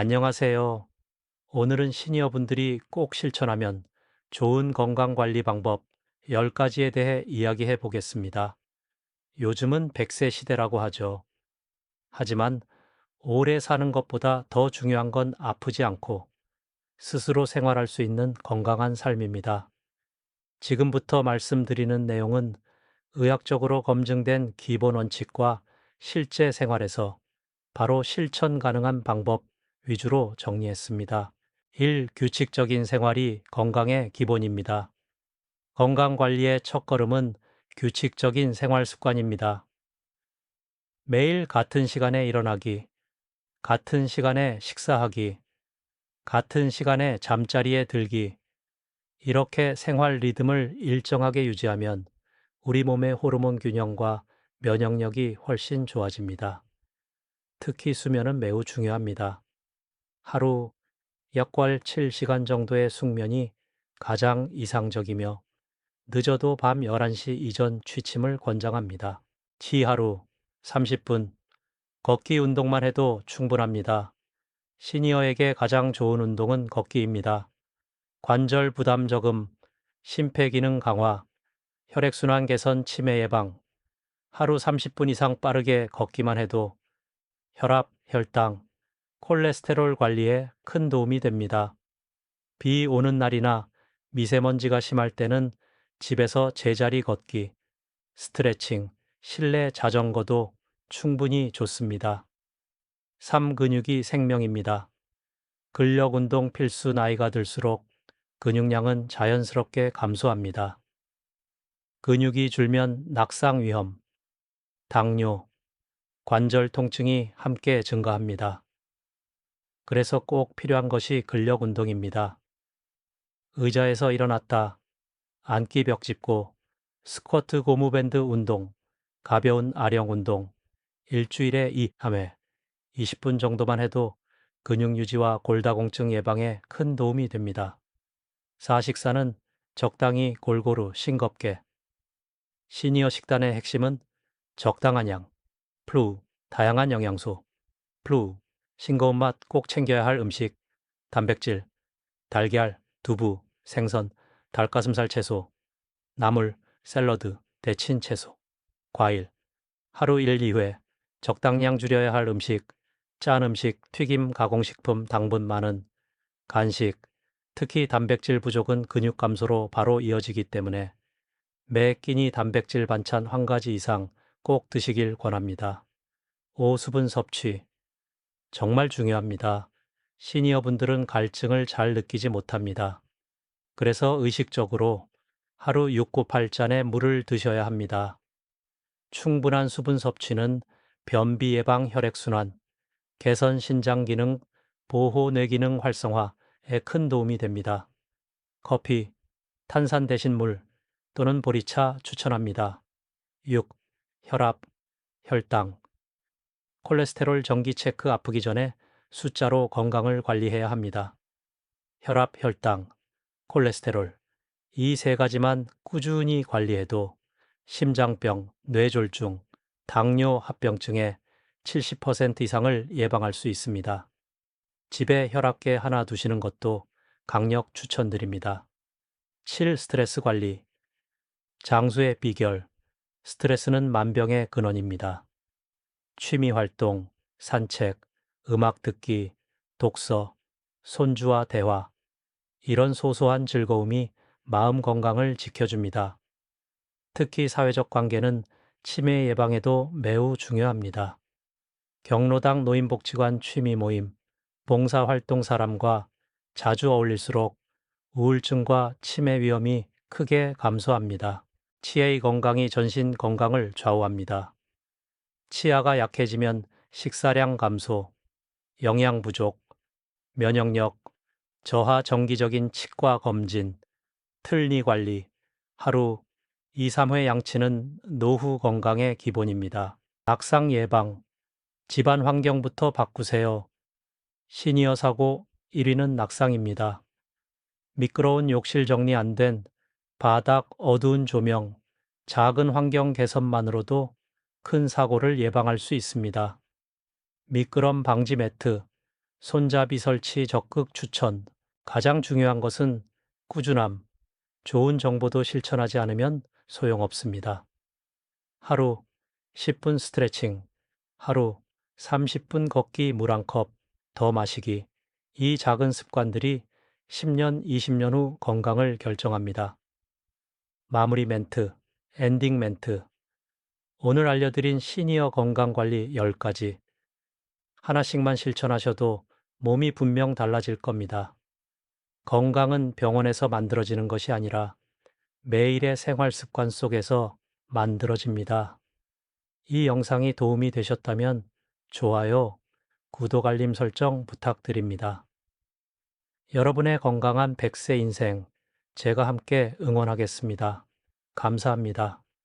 안녕하세요. 오늘은 시니어분들이 꼭 실천하면 좋은 건강관리 방법 10가지에 대해 이야기해 보겠습니다. 요즘은 100세 시대라고 하죠. 하지만 오래 사는 것보다 더 중요한 건 아프지 않고 스스로 생활할 수 있는 건강한 삶입니다. 지금부터 말씀드리는 내용은 의학적으로 검증된 기본 원칙과 실제 생활에서 바로 실천 가능한 방법 위주로 정리했습니다. 1. 규칙적인 생활이 건강의 기본입니다. 건강 관리의 첫걸음은 규칙적인 생활 습관입니다. 매일 같은 시간에 일어나기, 같은 시간에 식사하기, 같은 시간에 잠자리에 들기, 이렇게 생활 리듬을 일정하게 유지하면 우리 몸의 호르몬 균형과 면역력이 훨씬 좋아집니다. 특히 수면은 매우 중요합니다. 하루 약괄 7시간 정도의 숙면이 가장 이상적이며 늦어도 밤 11시 이전 취침을 권장합니다. 지하루 30분 걷기 운동만 해도 충분합니다. 시니어에게 가장 좋은 운동은 걷기입니다. 관절 부담 적음, 심폐 기능 강화, 혈액순환 개선 치매 예방, 하루 30분 이상 빠르게 걷기만 해도 혈압, 혈당, 콜레스테롤 관리에 큰 도움이 됩니다. 비 오는 날이나 미세먼지가 심할 때는 집에서 제자리 걷기, 스트레칭, 실내 자전거도 충분히 좋습니다. 3. 근육이 생명입니다. 근력 운동 필수 나이가 들수록 근육량은 자연스럽게 감소합니다. 근육이 줄면 낙상 위험, 당뇨, 관절 통증이 함께 증가합니다. 그래서 꼭 필요한 것이 근력 운동입니다. 의자에서 일어났다. 앉기 벽 짚고 스쿼트 고무밴드 운동, 가벼운 아령 운동, 일주일에 2, 3회, 20분 정도만 해도 근육 유지와 골다공증 예방에 큰 도움이 됩니다. 사식사는 적당히 골고루 싱겁게. 시니어 식단의 핵심은 적당한 양, 플루, 다양한 영양소, 플루, 싱거운 맛 꼭 챙겨야 할 음식, 단백질, 달걀, 두부, 생선, 닭가슴살 채소, 나물, 샐러드, 데친 채소, 과일, 하루 1, 2회, 적당량 줄여야 할 음식, 짠 음식, 튀김, 가공식품, 당분 많은 간식, 특히 단백질 부족은 근육 감소로 바로 이어지기 때문에 매 끼니 단백질 반찬 한 가지 이상 꼭 드시길 권합니다. 5. 수분 섭취, 정말 중요합니다. 시니어 분들은 갈증을 잘 느끼지 못합니다. 그래서 의식적으로 하루 6곱8잔의 물을 드셔야 합니다. 충분한 수분 섭취는 변비 예방 혈액순환, 개선 신장 기능, 보호 뇌 기능 활성화에 큰 도움이 됩니다. 커피, 탄산 대신 물 또는 보리차 추천합니다. 6. 혈압, 혈당, 콜레스테롤 정기 체크 아프기 전에 숫자로 건강을 관리해야 합니다. 혈압, 혈당, 콜레스테롤 이 세 가지만 꾸준히 관리해도 심장병, 뇌졸중, 당뇨 합병증의 70% 이상을 예방할 수 있습니다. 집에 혈압계 하나 두시는 것도 강력 추천드립니다. 7. 스트레스 관리 장수의 비결 스트레스는 만병의 근원입니다. 취미 활동, 산책, 음악 듣기, 독서, 손주와 대화, 이런 소소한 즐거움이 마음 건강을 지켜줍니다. 특히 사회적 관계는 치매 예방에도 매우 중요합니다. 경로당 노인복지관 취미 모임, 봉사활동 사람과 자주 어울릴수록 우울증과 치매 위험이 크게 감소합니다. 치아의 건강이 전신 건강을 좌우합니다. 치아가 약해지면 식사량 감소, 영양 부족, 면역력, 저하 정기적인 치과 검진, 틀니 관리, 하루 2, 3회 양치는 노후 건강의 기본입니다. 낙상 예방, 집안 환경부터 바꾸세요. 시니어 사고 1위는 낙상입니다. 미끄러운 욕실 정리 안 된 바닥 어두운 조명, 작은 환경 개선만으로도 큰 사고를 예방할 수 있습니다. 미끄럼 방지 매트, 손잡이 설치 적극 추천. 가장 중요한 것은 꾸준함. 좋은 정보도 실천하지 않으면 소용없습니다. 하루 10분 스트레칭, 하루 30분 걷기 물 한 컵 더 마시기. 이 작은 습관들이 10년, 20년 후 건강을 결정합니다. 마무리 멘트, 엔딩 멘트. 오늘 알려드린 시니어 건강관리 10가지. 하나씩만 실천하셔도 몸이 분명 달라질 겁니다. 건강은 병원에서 만들어지는 것이 아니라 매일의 생활 습관 속에서 만들어집니다. 이 영상이 도움이 되셨다면 좋아요, 구독, 알림 설정 부탁드립니다. 여러분의 건강한 100세 인생, 제가 함께 응원하겠습니다. 감사합니다.